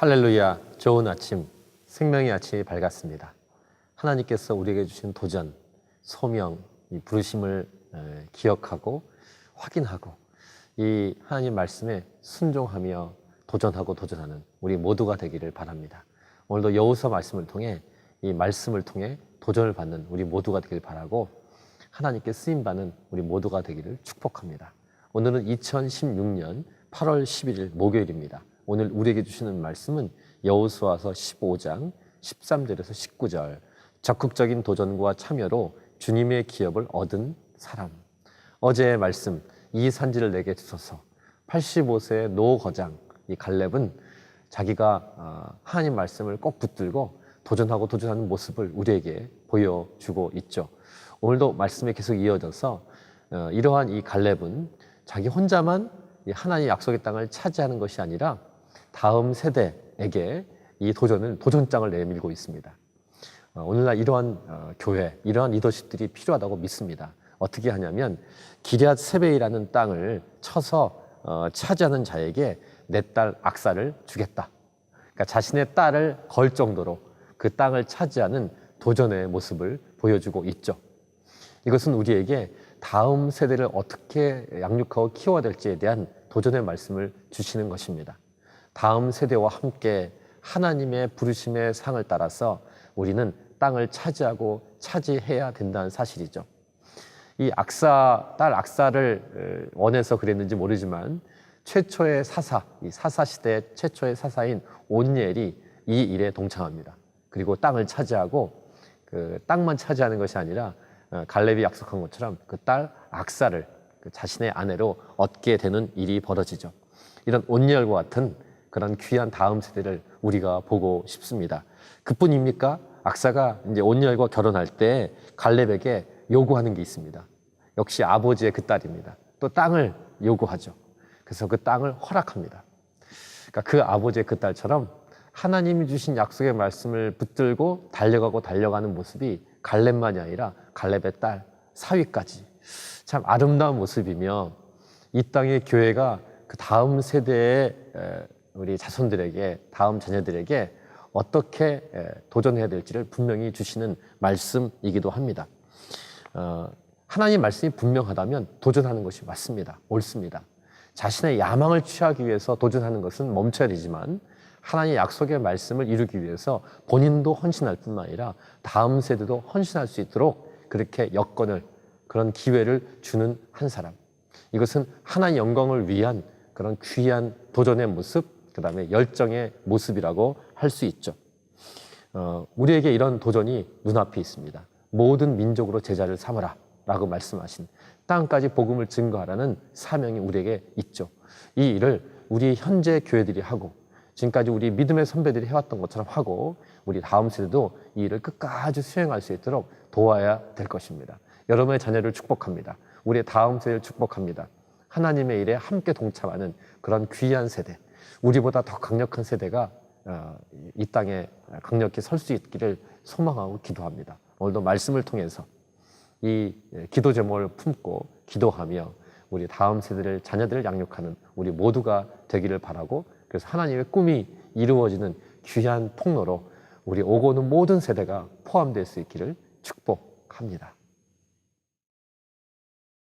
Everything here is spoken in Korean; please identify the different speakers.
Speaker 1: 할렐루야, 좋은 아침, 생명의 아침이 밝았습니다. 하나님께서 우리에게 주신 도전, 소명, 이 부르심을 에, 기억하고 확인하고 이 하나님 말씀에 순종하며 도전하고 도전하는 우리 모두가 되기를 바랍니다. 오늘도 여호서 말씀을 통해 이 말씀을 통해 도전을 받는 우리 모두가 되길 바라고 하나님께 쓰임 받는 우리 모두가 되기를 축복합니다. 오늘은 2016년 8월 11일 목요일입니다. 오늘 우리에게 주시는 말씀은 여호수아서 15장 13절에서 19절 적극적인 도전과 참여로 주님의 기업을 얻은 사람. 어제의 말씀 이 산지를 내게 주소서. 85세의 노 거장 이 갈렙은 자기가 아, 하나님 말씀을 꼭 붙들고 도전하고 도전하는 모습을 우리에게 보여주고 있죠. 오늘도 말씀이 계속 이어져서 어, 이러한 이 갈렙은 자기 혼자만 이 하나님 약속의 땅을 차지하는 것이 아니라 다음 세대에게 이 도전을 도전장을 내밀고 있습니다. 어, 오늘날 이러한 어, 교회, 이러한 리더십들이 필요하다고 믿습니다. 어떻게 하냐면 기리앗 세베이라는 땅을 쳐서 어, 차지하는 자에게 내 딸 악사를 주겠다. 그러니까 자신의 딸을 걸 정도로 그 땅을 차지하는 도전의 모습을 보여주고 있죠. 이것은 우리에게 다음 세대를 어떻게 양육하고 키워야 될지에 대한 도전의 말씀을 주시는 것입니다. 다음 세대와 함께 하나님의 부르심의 상을 따라서 우리는 땅을 차지하고 차지해야 된다는 사실이죠. 이 악사 딸 악사를 어, 원해서 그랬는지 모르지만 최초의 사사, 이 사사 시대 최초의 사사인 온니엘이 이 일에 동참합니다. 그리고 땅을 차지하고 그 땅만 차지하는 것이 아니라 어, 갈렙이 약속한 것처럼 그 딸 악사를 그 자신의 아내로 얻게 되는 일이 벌어지죠. 이런 온니엘과 같은 그런 귀한 다음 세대를 우리가 보고 싶습니다. 그뿐입니까? 악사가 이제 온니엘과 결혼할 때 갈렙에게 요구하는 게 있습니다. 역시 아버지의 그 딸입니다. 또 땅을 요구하죠. 그래서 그 땅을 허락합니다. 그러니까 그 아버지의 그 딸처럼 하나님이 주신 약속의 말씀을 붙들고 달려가고 달려가는 모습이 갈렙만이 아니라 갈렙의 딸 사위까지 참 아름다운 모습이며 이 땅의 교회가 그 다음 세대의 에, 우리 자손들에게 다음 자녀들에게 어떻게 에, 도전해야 될지를 분명히 주시는 말씀이기도 합니다. 어, 하나님 말씀이 분명하다면 도전하는 것이 맞습니다. 옳습니다. 자신의 야망을 취하기 위해서 도전하는 것은 멈춰야 되지만 하나님 약속의 말씀을 이루기 위해서 본인도 헌신할 뿐만 아니라 다음 세대도 헌신할 수 있도록 그렇게 여건을 그런 기회를 주는 한 사람. 이것은 하나님 영광을 위한 그런 귀한 도전의 모습, 그 다음에 열정의 모습이라고 할 수 있죠. 어, 우리에게 이런 도전이 눈앞에 있습니다. 모든 민족으로 제자를 삼으라 라고 말씀하신 땅까지 복음을 증거하라는 사명이 우리에게 있죠. 이 일을 우리 현재 교회들이 하고 지금까지 우리 믿음의 선배들이 해왔던 것처럼 하고 우리 다음 세대도 이 일을 끝까지 수행할 수 있도록 도와야 될 것입니다. 여러분의 자녀를 축복합니다. 우리의 다음 세대를 축복합니다. 하나님의 일에 함께 동참하는 그런 귀한 세대, 우리보다 더 강력한 세대가 어, 이 땅에 강력히 설 수 있기를 소망하고 기도합니다. 오늘도 말씀을 통해서 이 기도 제목을 품고 기도하며 우리 다음 세대를 자녀들을 양육하는 우리 모두가 되기를 바라고 그래서 하나님의 꿈이 이루어지는 귀한 통로로 우리 오고 오는 모든 세대가 포함될 수 있기를 축복합니다.